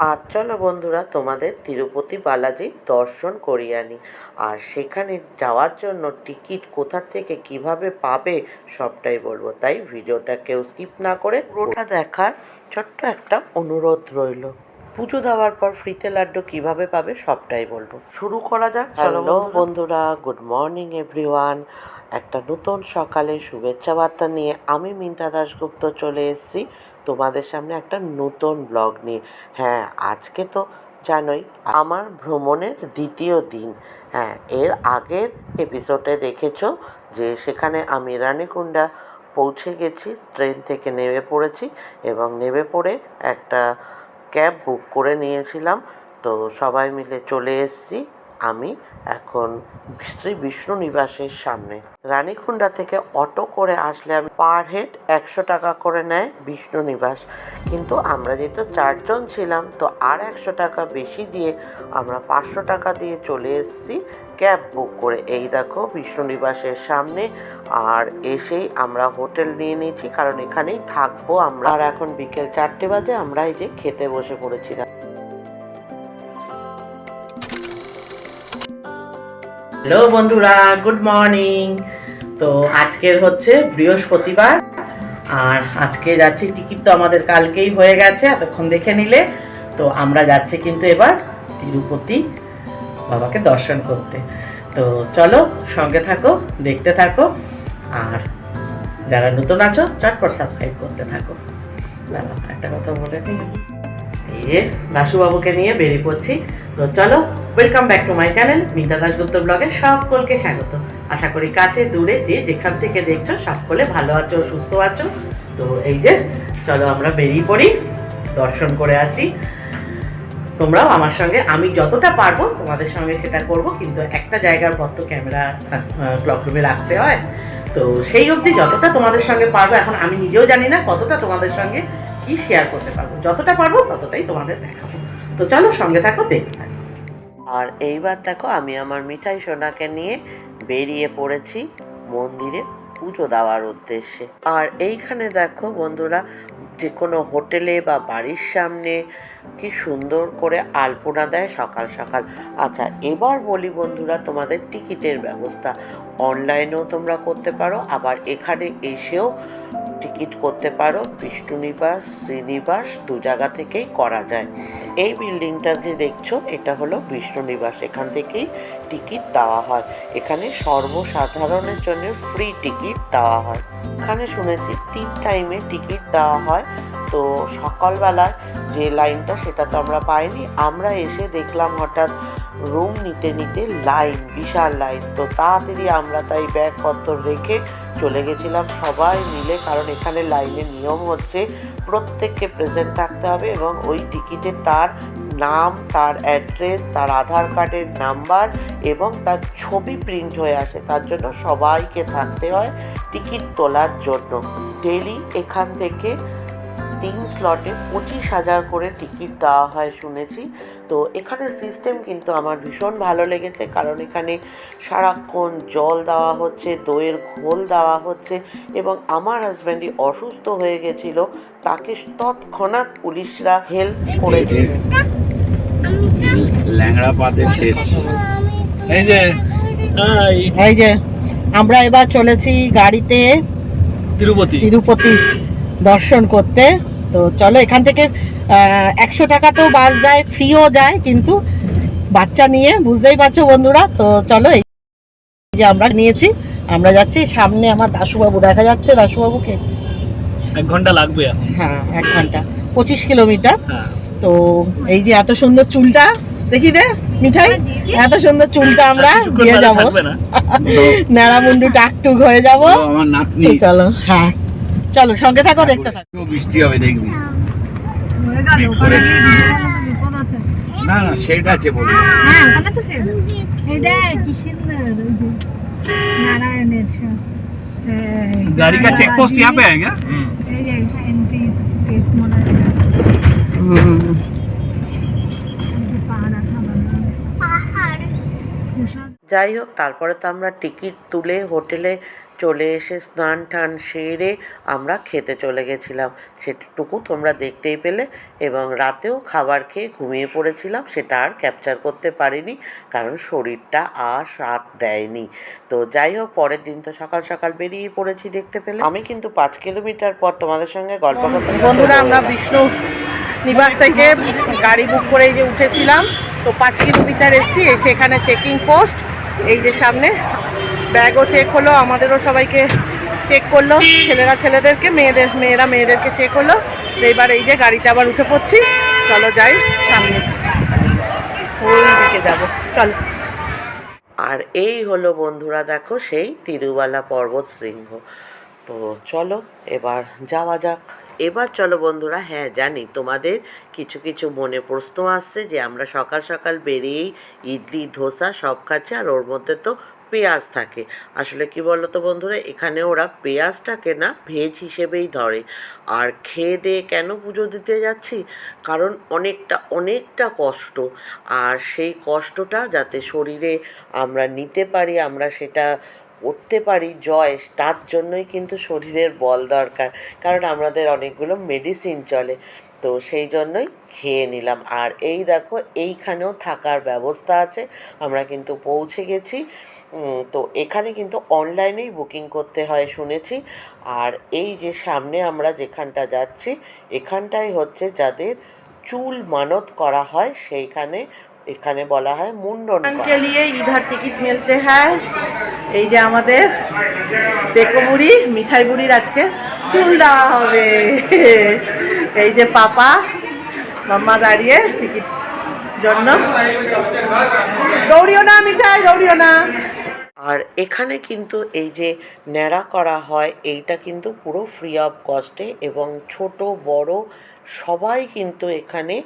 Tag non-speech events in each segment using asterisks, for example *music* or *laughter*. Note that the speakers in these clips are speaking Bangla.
আজ চলো বন্ধুরা তোমাদের তিরুপতি বালাজি দর্শন করিয়ে আনি। আর সেখানে যাওয়ার জন্য টিকিট কোথা থেকে কীভাবে পাবে সবটাই বলব। তাই ভিডিওটা কেউ স্কিপ না করে পুরোটা দেখার ছোট্ট একটা অনুরোধ রইল। পুজো দেওয়ার পর ফ্রিতে লাড্ডু কীভাবে পাবে সবটাই বলব। শুরু করা যাক হ্যালো বন্ধুরা গুড মর্নিং এভরিওয়ান। একটা নতুন সকালে শুভেচ্ছা বার্তা নিয়ে আমি মিন্তা দাশগুপ্ত চলে এসেছি। তোমাদের সামনে একটা নতুন ব্লগ নিয়ে। হ্যাঁ আজকে তো জানোই, আমার ভ্রমণের দ্বিতীয় দিন। হ্যাঁ এর আগের এপিসোডে দেখেছ যে সেখানে আমি রানীকুণ্ডা পৌঁছে গেছি ট্রেন থেকে নেমে পড়েছি এবং নেমে পড়ে একটা ক্যাব বুক করে নিয়েছিলাম। তো সবাই মিলে চলে এসেছি। আমি এখন শ্রী বিষ্ণু নিবাসের সামনে। রানীকুণ্ডা থেকে অটো করে আসলে আমি পার হেড একশো টাকা করে নেয় বিষ্ণু নিবাস। কিন্তু আমরা যেহেতু চারজন ছিলাম, তো আর একশো টাকা বেশি দিয়ে আমরা পাঁচশো টাকা দিয়ে চলে এসেছি ক্যাব বুক করে। এই দেখো বিষ্ণু নিবাসের সামনে। আর এসেই আমরা হোটেল নিয়ে নিয়েছি, কারণ এখানেই থাকব আমরা। আর এখন বিকেল চারটে বাজে আমরা এই যে খেতে বসে পড়েছিলাম। হ্যালো বন্ধুরা গুড মর্নিং তো আজকের হচ্ছে বৃহস্পতিবার, আর আজকে যাচ্ছি, টিকিট তো আমাদের কালকেই হয়ে গেছে, এতক্ষণ দেখে নিলে। তো আমরা যাচ্ছি কিন্তু এবার তিরুপতি বাবাকে দর্শন করতে। তো চলো, সঙ্গে থাকো, দেখতে থাকো, আর যারা নতুন আছো, চটপট সাবস্ক্রাইব করতে থাকো। দাঁড়াও, একটা কথা বলে নিই এই যে দাশুবাবুকে নিয়ে বেরিয়ে পড়ছি। তো চলো welcome back to my channel Mita Dasgupta ব্লগে সকলকে স্বাগত। আশা করি কাছে, দূরে, যে যেখান থেকে দেখছ, সকলে ভালো আছো, সুস্থ আছো। তো এই যে, চলো আমরা বেরিয়ে পড়ি, দর্শন করে আসি। তোমরাও আমার সঙ্গে, আমি যতটা পারব তোমাদের সঙ্গে সেটা করব, কিন্তু একটা জায়গার পর তো ক্যামেরা ক্লক রুমে রাখতে হয়। তো সেই অবধি যতটা তোমাদের সঙ্গে পারব, এখন আমি নিজেও জানি না কতটা তোমাদের সঙ্গে কি শেয়ার করতে পারব। যতটা পারব ততটাই তোমাদের দেখাবো। তো চলো সঙ্গে থাকো, দেখতে থাকো। আর এইবার দেখো, আমি আমার মিঠাই সোনাকে নিয়ে বেরিয়ে পড়েছি মন্দিরে। পুজো দেওয়ার উদ্দেশ্যে। আর এইখানে দেখো বন্ধুরা, যে কোনো হোটেলে বা বাড়ির সামনে কি সুন্দর করে আলপনা দেয় সকাল সকাল। আচ্ছা এবার বলি বন্ধুরা, তোমাদের টিকিটের ব্যবস্থা। অনলাইনেও তোমরা করতে পারো, আবার এখানে এসেও টিকিট করতে পারো। বিষ্ণুনিবাস, শ্রীনিবাস, দু জায়গা থেকেই করা যায়। এই বিল্ডিংটা যে দেখছ, এটা হলো বিষ্ণুনিবাস। এখান থেকেই টিকিট দেওয়া হয়। এখানে সর্বসাধারণের জন্য ফ্রি টিকিট দেওয়া হয়। এখানে শুনেছি তিন টাইমে টিকিট দেওয়া হয়। তো সকালবেলায় যে লাইনটা সেটা তো আমরা পাইনি। আমরা এসে দেখলাম হঠাৎ রুম নিতে নিতে লাইন বিশাল লাইন তো তাড়াতাড়ি আমরা তাই ব্যাগপত্র রেখে চলে গেছিলাম সবাই মিলে, কারণ এখানে লাইনের নিয়ম হচ্ছে প্রত্যেককে প্রেজেন্ট থাকতে হবে এবং ওই টিকিটে তার নাম, তার অ্যাড্রেস তার আধার কার্ডের নাম্বার এবং তার ছবি প্রিন্ট হয়ে আসে। তার জন্য সবাইকে থাকতে হয় টিকিট তোলার জন্য। ডেলি এখান থেকে তিন স্লটে পঁচিশ হাজার করে টিকিট দেওয়া হয় শুনেছি। তো এখানের সিস্টেম কিন্তু আমার ভীষণ ভালো লেগেছে কারণ এখানে সারাক্ষণ জল দেওয়া হচ্ছে দইয়ের ঘোল দেওয়া হচ্ছে এবং আমার হাজব্যান্ডই অসুস্থ হয়ে গেছিল তাকে তৎক্ষণাৎ পুলিশরা হেল্প করেছে ল্যাংড়া পাতে শেষ। এই যে এই যে আমরা এবার চলেছি গাড়িতে। তিরুপতি। তিরুপতি। দর্শন করতে। তো চলো এখান থেকে একশো টাকাতেও বাস যায় ফ্রিও যায় কিন্তু বাচ্চা নিয়ে বুঝতেই পারছ বন্ধুরা? তো চলো এই যে আমরা নিয়েছি আমরা যাচ্ছি সামনে আমার দাশুবাবু দেখা যাচ্ছে দাশুবাবুকে? এক ঘণ্টা লাগবে হ্যাঁ এক ঘণ্টা পঁচিশ কিলোমিটার। হ্যাঁ। তো এই যে এত সুন্দর চুলটা দেখি দে মিঠাই এত সুন্দর চুলটা আমরা দিয়ে যাব। থাকবে না। *laughs* ন্যাড়া মুন্ডু টাকটুক হয়ে যাব। চলো হ্যাঁ। চলো সঙ্গে থাকো দেখতে থাকো একটু বৃষ্টি হবে দেখবি ঠিক করেছি। না না সেটা আছে বলি হ্যাঁ ওখানে তো সে এই দেখ কি সুন্দর ওই যে নারায়ণের সব এই, गाड़ी का चेक पोस्ट यहाँ पे है क्या এই যে এন্ট্রি গেট মনে হয় এই যে পাহাড় পাহাড় যাই হোক তারপরে তো আমরা টিকিট তুলে হোটেলে চলে এসে স্নান টান সেরে আমরা খেতে চলে গেছিলাম। সেটুকু তোমরা দেখতেই পেলে এবং রাতেও খাবার খেয়ে ঘুমিয়ে পড়েছিলাম, সেটা আর ক্যাপচার করতে পারিনি, কারণ শরীরটা আর সাথ দেয়নি। তো যাই হোক, পরের দিন তো সকাল সকাল বেরিয়ে পড়েছি দেখতে পেলে। আমি কিন্তু পাঁচ কিলোমিটার পর তোমাদের সঙ্গে গল্প করতে বন্ধুরা, আমরা বিষ্ণু নিবাস থেকে গাড়ি বুক করে যে উঠেছিলাম। তো পাঁচ কিলোমিটার এসছি, এসে এখানে চেকিং পোস্ট এই যে সামনে ব্যাগও চেক হলো, আমাদেরও সবাইকে চেক করল, ছেলেরা ছেলেদেরকে, মেয়েদের, মেয়েরা মেয়েদেরকে চেক হলো তো এবার এই যে গাড়িতে আবার উঠে পড়ছি, চলো যাই সামনে। ওই দিকে যাব, চলো। আর এই হলো বন্ধুরা, দেখো সেই তিরুবালা পর্বত শৃঙ্গ। তো চলো এবার যাওয়া যাক। এবার চলো বন্ধুরা হ্যাঁ জানি তোমাদের কিছু কিছু মনে প্রশ্ন আসছে যে আমরা সকাল সকাল বেরিয়েই ইডলি, ধোসা সব খাচ্ছি, আর ওর মধ্যে তো পেঁয়াজ থাকে। আসলে কি বলো তো বন্ধুরা, এখানে ওরা পেঁয়াজটাকে না ভেজ হিসেবেই ধরে। আর খেয়ে দিয়ে কেন পুজো দিতে যাচ্ছি? কারণ অনেকটা অনেকটা কষ্ট। আর সেই কষ্টটা যাতে শরীরে আমরা নিতে পারি, আমরা সেটা করতে পারি জয়, তার জন্যই কিন্তু শরীরের বল দরকার। কারণ আমাদের অনেকগুলো মেডিসিন চলে। তো সেই জন্যই খেয়ে নিলাম। আর এই দেখো, এইখানেও থাকার ব্যবস্থা আছে। আমরা কিন্তু পৌঁছে গেছি। তো এখানে কিন্তু অনলাইনেই বুকিং করতে হয় শুনেছি। আর এই যে সামনে আমরা যেখানটা যাচ্ছি, এখানটাই হচ্ছে যাদের চুল মানত করা হয়, সেইখানে, এখানে বলা হয় মুন্ডন ইধার টিকিট মিলতে হয়। এই যে আমাদের পেকো বুড়ি মিঠাই বুড়ির আজকে চুল দেওয়া হবে। এই যে পাপা মাম্মা দাঁড়িয়ে টিকিট জন্য। দৌড়িও না, মিঠাই, দৌড়িও না। আর এখানে কিন্তু এই যে ন্যাড়া করা হয়, এইটা কিন্তু পুরো ফ্রি অফ কস্টে এবং ছোট, বড় সবাই কিন্তু এখানে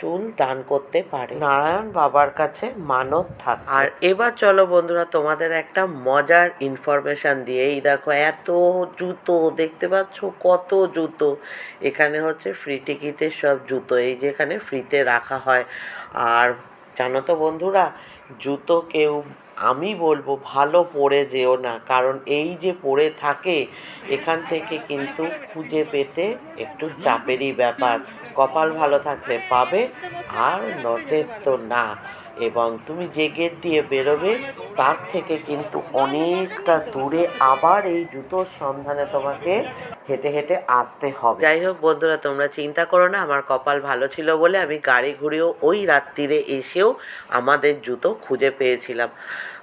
চুল দান করতে পারে। নারায়ণ বাবার কাছে মানত থাক। আর এবার চলো বন্ধুরা তোমাদের একটা মজার ইনফরমেশন দিয়ে এই দেখো এত জুতো দেখতে পাচ্ছ? কত জুতো। এখানে হচ্ছে ফ্রি টিকিটের সব জুতো এই যে এখানে ফ্রিতে রাখা হয়। আর জানো তো বন্ধুরা জুতো কেউ আমি বলব ভালো পরে যেও না। কারণ এই যে পরে থাকে, এখান থেকে কিন্তু খুঁজে পেতে একটু চাপেরই ব্যাপার। কপাল ভালো থাকলে পাবে, আর নচেত তো না। এবং তুমি যে গেট দিয়ে বেরোবে, তার থেকে কিন্তু অনেকটা দূরে আবার এই জুতোর সন্ধানে তোমাকে হেঁটে হেঁটে আসতে হবে। যাই হোক বন্ধুরা, তোমরা চিন্তা করো না, আমার কপাল ভালো ছিল বলে আমি গাড়ি ঘুরেও ওই রাত্রিরে এসেও আমাদের জুতো খুঁজে পেয়েছিলাম।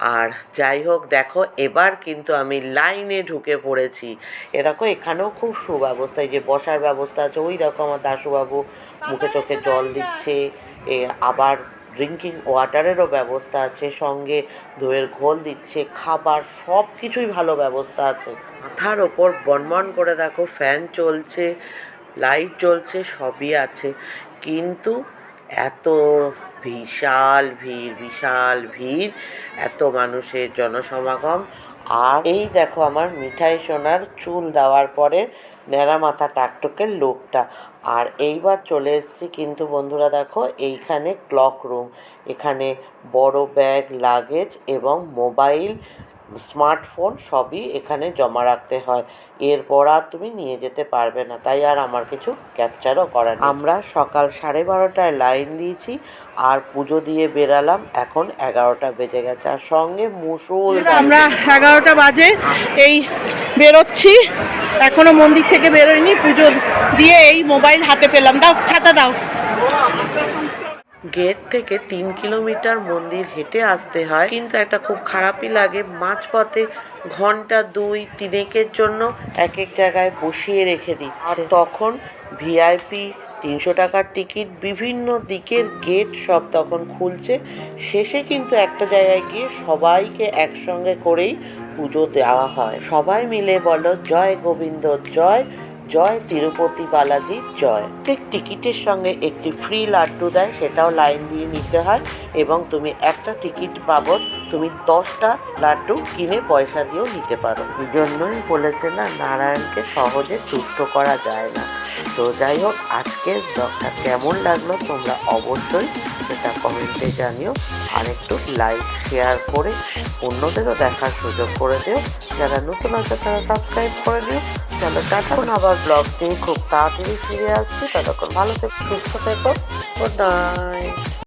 আর যাই হোক, দেখো, এবার কিন্তু আমি লাইনে ঢুকে পড়েছি। এ দেখো, এখানেও খুব সুব্যবস্থা, এই যে বসার ব্যবস্থা আছে, ওই দেখো আমার দাশুবাবু মুখে চোখে জল দিচ্ছে, এ আবার ড্রিঙ্কিং ওয়াটারেরও ব্যবস্থা আছে, সঙ্গে দইয়ের ঘোল দিচ্ছে, খাবার সব কিছুই ভালো ব্যবস্থা আছে। মাথার ওপর বনবন করে দেখো ফ্যান চলছে লাইট জ্বলছে সবই আছে। কিন্তু এত বিশাল ভিড় বিশাল ভিড়, এত মানুষের জনসমাগম। আর এই দেখো আমার মিঠাই সোনার চুল দেওয়ার পরে ন্যাড়া মাথা টাকটুকের লোকটা। আর এইবার চলে এসেছি কিন্তু বন্ধুরা দেখো, এইখানে ক্লক রুম এখানে বড় ব্যাগ লাগেজ এবং মোবাইল স্মার্টফোন সবই এখানে জমা রাখতে হয়। এরপর আর তুমি নিয়ে যেতে পারবে না। তাই আর আমার কিছু ক্যাপচারও করার। আমরা সকাল সাড়ে বারোটায় লাইন দিয়েছি আর পুজো দিয়ে বেরালাম। এখন এগারোটা বেজে গেছে। আর সঙ্গে মুসুল আমরা এগারোটা বাজে এই বেরোচ্ছি। এখনও মন্দির থেকে বেরোয়নি পুজো দিয়ে এই মোবাইল হাতে পেলাম। দাও ছাতা দাও। গেট থেকে তিন কিলোমিটার মন্দির হেঁটে আসতে হয়। কিন্তু একটা খুব খারাপই লাগে, মাঝপথে ঘণ্টা দুই তিনেকের জন্য এক এক জায়গায় বসিয়ে রেখে দিচ্ছে। আর তখন ভিআইপি, তিনশো টাকার টিকিট, বিভিন্ন দিকের গেট সব তখন খুলছে। শেষে কিন্তু একটা জায়গায় গিয়ে সবাইকে একসঙ্গে করেই পুজো দেওয়া হয়। সবাই মিলে বলো, জয় গোবিন্দ, জয় জয়, তিরুপতি বালাজি, জয়। ঠিক টিকিটের সঙ্গে একটি ফ্রি লাড্ডু দেয়, সেটাও লাইন দিয়ে নিতে হয় এবং তুমি একটা টিকিট বাবদ তুমি দশটা লাড্ডু কিনে পয়সা দিয়েও নিতে পারো। এই জন্যই বলেছে না, নারায়ণকে সহজে তুষ্ট করা যায় না। তো যাই হোক আজকের ব্লগটা কেমন লাগল তোমরা অবশ্যই সেটা কমেন্টে জানিও আর একটু লাইক শেয়ার করে অন্যদেরও দেখার সুযোগ করে দিও। যারা নতুন আছে, তারা সাবস্ক্রাইব করে দিও। চলো, তখন আবার ব্লগ দিয়ে খুব তাড়াতাড়ি ফিরে আসছি। ততক্ষণ ভালো থেকো, সুস্থ থেকো গুড নাইট